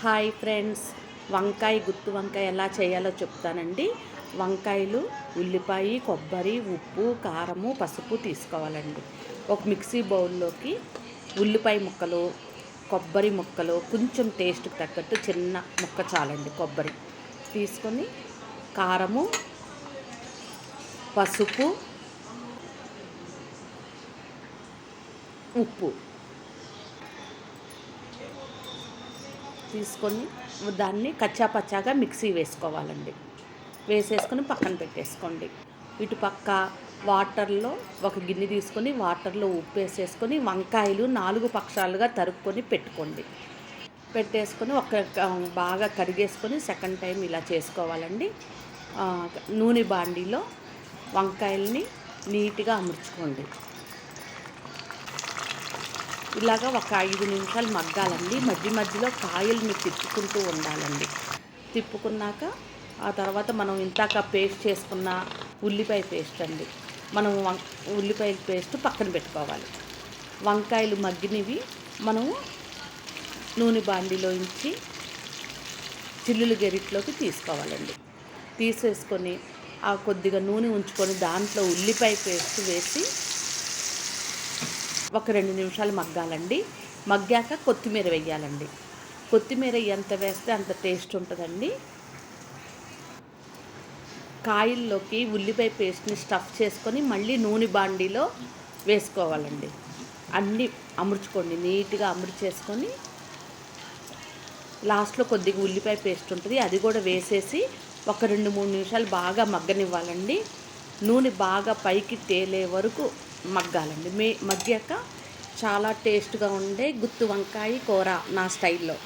Hi friends. వంకాయ గుత్తి వంకాయ ఎలా చేయాలో చెప్తానండి. వంకాయలు ఉల్లిపాయ కొబ్బరి ఉప్పు కారము పసుపు తీసుకోవాలండి. ఒక మిక్సీ బౌల్లోకి ఉల్లిపాయ ముక్కలు కొబ్బరి ముక్కలు కొంచెం టేస్ట్కి తగ్గట్టు చిన్న ముక్క చాలండి కొబ్బరి. తీసుకొని కారము పసుపు ఉప్పు. తీసుకొని దాన్ని కచ్చా పచ్చాగా మిక్సీ వేసుకోవాలండి. వేసేసుకొని పక్కన పెట్టేసుకోండి. ఇటు పక్క వాటర్లో ఒక గిన్నె తీసుకొని వాటర్లో ఉప్పు వేసేసుకొని వంకాయలు నాలుగు పక్షాలుగా తరుక్కొని పెట్టుకోండి. పెట్టేసుకొని ఒక బాగా కడిగేసుకొని సెకండ్ టైం ఇలా చేసుకోవాలండి. నూనె బాండీలో వంకాయల్ని నీట్గా అమర్చుకోండి. ఇలాగ ఒక ఐదు నిమిషాలు మగ్గాలండి. మధ్య మధ్యలో కాయల్ని తిప్పుకుంటూ ఉండాలండి. తిప్పుకున్నాక ఆ తర్వాత మనం ఇంతాక పేస్ట్ చేసుకున్న ఉల్లిపాయ పేస్ట్ అండి. మనం వం ఉల్లిపాయ పేస్ట్ పక్కన పెట్టుకోవాలి. వంకాయలు మగ్గినవి మనము నూనె బాండిలో ఉంచి చిల్లులు గెరిట్లోకి తీసుకోవాలండి. తీసేసుకొని ఆ కొద్దిగా నూనె ఉంచుకొని దాంట్లో ఉల్లిపాయ పేస్ట్ వేసి ఒక రెండు నిమిషాలు మగ్గాలండి. మగ్గాక కొత్తిమీర వేయాలండి కొత్తిమీర ఎంత వేస్తే అంత టేస్ట్ ఉంటుందండి. కాయల్లోకి ఉల్లిపాయ పేస్ట్ని స్టఫ్ చేసుకొని మళ్ళీ నూనె బాండీలో వేసుకోవాలండి. అన్నీ అమర్చుకోండి. నీట్గా అమర్చేసుకొని లాస్ట్లో కొద్దిగా ఉల్లిపాయ పేస్ట్ ఉంటుంది. అది కూడా వేసేసి ఒక రెండు మూడు నిమిషాలు బాగా మగ్గనివ్వాలండి. నూనె బాగా పైకి తేలే వరకు మగ్గాలండి. మే మగ్గాక చాలా టేస్ట్గా ఉండే గుత్తి వంకాయ కూర నా స్టైల్లో.